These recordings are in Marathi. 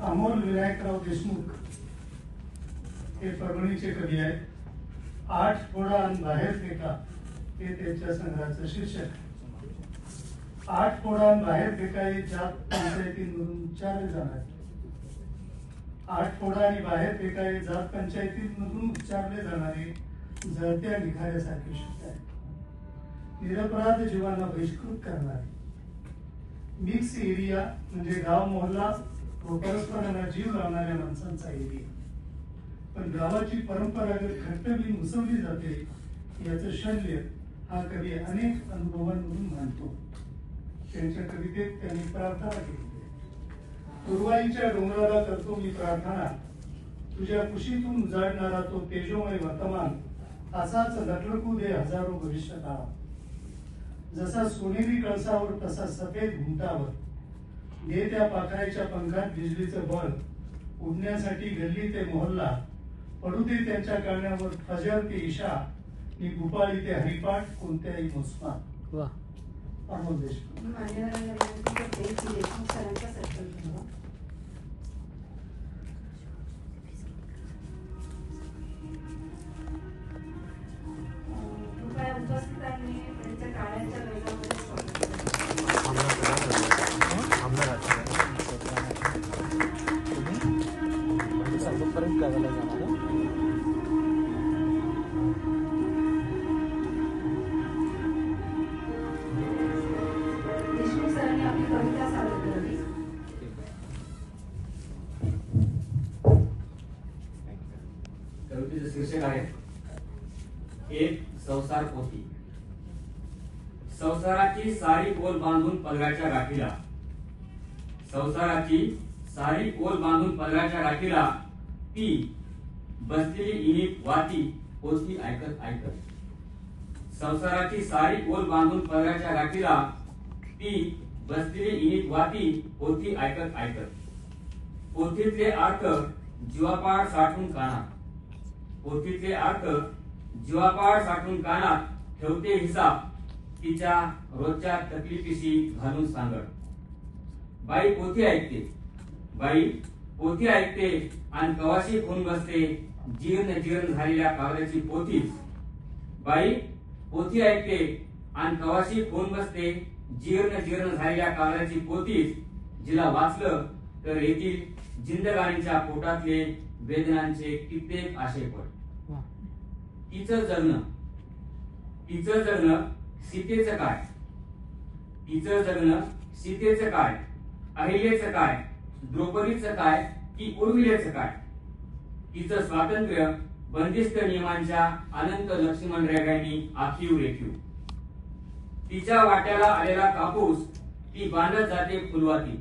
अमोल विनायकराव देशमुख हे परभणीचे कवी आहेत. आठ फोडा आणि बाहेर फेका हे त्यांच्या संग्रहाचं शीर्षक आठ फोडा आणि बाहेर फेका हे जात पंचायतीमधून उच्चारले जाणार. आठ फोडा आणि बाहेर फेका हे जात पंचायतीमधून उच्चारले जाणारे जळत्या निखाऱ्यासारखे शब्द आहेत. निरपराध जीवांना बहिष्कृत करणारे. मिक्स एरिया म्हणजे गाव मोहल्ला व परस्परांना जीव लावणाऱ्या माणसांचा एरिया पण गावाची परंपरागत घट्टबी मुसवली जाते याचं शल्य हा कवी अनेक अनुभवांमधून मानतो त्यांच्या कवितेत त्यांनी प्रार्थना केली पूर्वाईच्या डोंगराला करतो मी प्रार्थना. तुझ्या कुशीतून उजाडणारा तो तेजोमय वर्तमान. असाच लटलकू दे हजारो भविष्य काळा जसा सोनेरी कळसावर तसा सफेद घुमटावर. दे त्या पाखराच्या पंखात बिजलीचं बळ उडण्यासाठी गल्ली ते मोहल्ला पडू दे त्यांच्या कळण्यावर फजर ते इशा मी गुपाळी ते हरिपाठ कोणत्याही मोसमात वा. अमोल देशमुख. कवितेचं शीर्षक आहे एक संसार पोथी संसाराची सारी ओल बांधून पदराच्या गाठीला संसाराची सारी ओल बांधून पदराच्या गाठीला ती बसलेली इनित वाती पोचली ऐकत ऐकत. संसाराची सारी ओल बांधून पदराच्या गाठीला ती बसलेली इनित वाती पोथी ऐकत ऐकत. पोथीतले अर्थ जीवापाड साठून काना. पोथीतले अर्थ जीवापाड साठून कानात ठेवते हिसाब तिच्या रोजच्या तकलीफीशी घालून सांगत बाई पोथी ऐकते. बाई पोथी ऐकते आणि कवाशी खून बसते जीर्ण जीर्ण झालेल्या कागदाची पोथी. बाई पोथी ऐकते आणि कवाशी खून बसते जीर्ण जीर्ण झालेल्या कागदाची पोथीच जिला वाचलं तर येथील जिंदगाणीच्या पोटातले वेदनांचे कित्येक आशेपट वा तिचं जगणं. तिचं जगणं सीतेचं काय? तिचं जगणं सीतेचं काय? अहिल्याचं काय? द्रौपदीचं काय? की उर्मिलेचं काय? तिचं स्वातंत्र्य बंदिस्त नियमांच्या अनंत लक्ष्मण रेखांनी आखीव रेखीव. तिच्या वाट्याला आलेला कापूस ती बांधत जाते फुलवाती.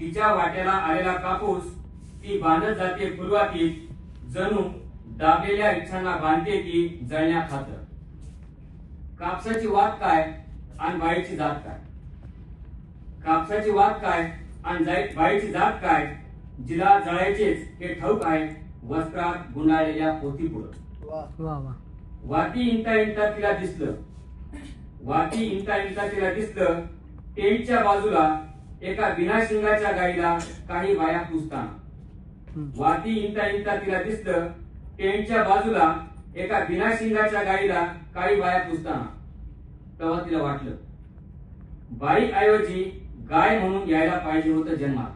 तिच्या वाट्याला आलेला कापूस ती बांधत जाते फुलवातीत जणू दाबलेल्या इच्छांना बांधते ती जळण्या खातर कापसाची वात काय आणि बाईची जात काय? कापसाची वात काय आणि बाईची जात काय? जिला जळायचेच हे ठाऊक आहे वस्त्रात गुंडाळलेल्या पोथी पुढं वा वा. वाती इंता इंता तिला दिसलं. वाती इंता इंता तिला दिसलं टेंटच्या बाजूला एका बिना शिंगाच्या गाईला काही बाया पुसताना. वाती इंता इंता तिला दिसलं टेंटच्या बाजूला एका बिना शिंगाच्या गाईला काही बाया पुसताना. तेव्हा तिला वाटलं बाई ऐवजी गाय म्हणून यायला पाहिजे होतं जन्माला.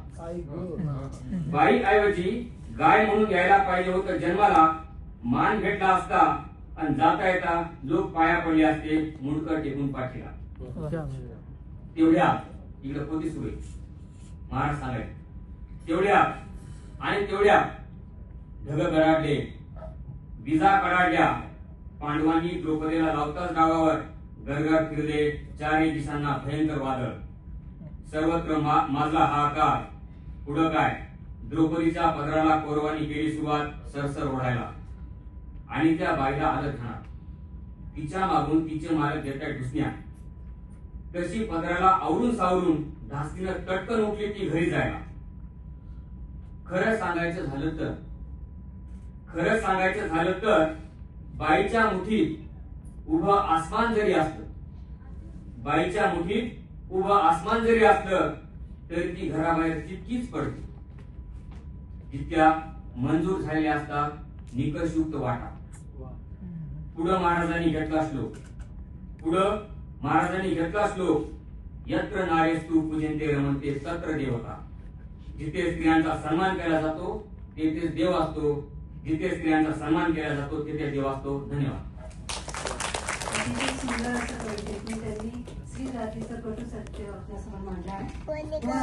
बाई ऐवजी गाय म्हणून यायला पाहिजे होतं जन्माला मान भेटला असता आणि जाता येता लोक पाया पडले असते मुंडकर टेकून पाठीला. तेवढ्या इकडे पोती होईल महाराज सांगाय तेवढ्या आणि तेवढ्या ढग गडाडले विजा कडाडल्या पांडवांनी द्रौपदीला लावताच गावावर गरगर फिरले. चारही दिशांना भयंकर वादळ. सर्वत्र मा- हा आकार. पुढं काय? द्रौपदीच्या पदराला कौरवांनी केली सुरुवात सरसर ओढायला. आणि त्या बाईला आलं खाणार. तिच्या मागून तिचे मालक देतात घुसण्या. तशी पदराला आवरून सावरून धास्तीनं तटकन उठली ती घरी जायला. खरं सांगायचं झालं तर खरं सांगायचं झालं तर बाईच्या मुठीत उभं आसमान जरी असलं बाईच्या मुठीत उभं आसमान जरी असलं तरी ती घराबाहेर तितकीच पडते. जितक्या मंजूर झालेल्या असतात निकषयुक्त वाटा. पुढं महाराजांनी घेतला श्लोक. पुढं महाराजांनी घेतला श्लोक यत्र नारेस्तू पूजनते रमणते तत्र देवता. जिथे स्त्रियांचा सन्मान केला जातो तेथेच देव असतो जिथे स्त्रियांचा सन्मान केला जातो तिथे देव असतो धन्यवाद. सुंदर असं कवितेतून त्यांनी श्री जातीचं कटू सत्य आपल्यासमोर मांडलं आहे.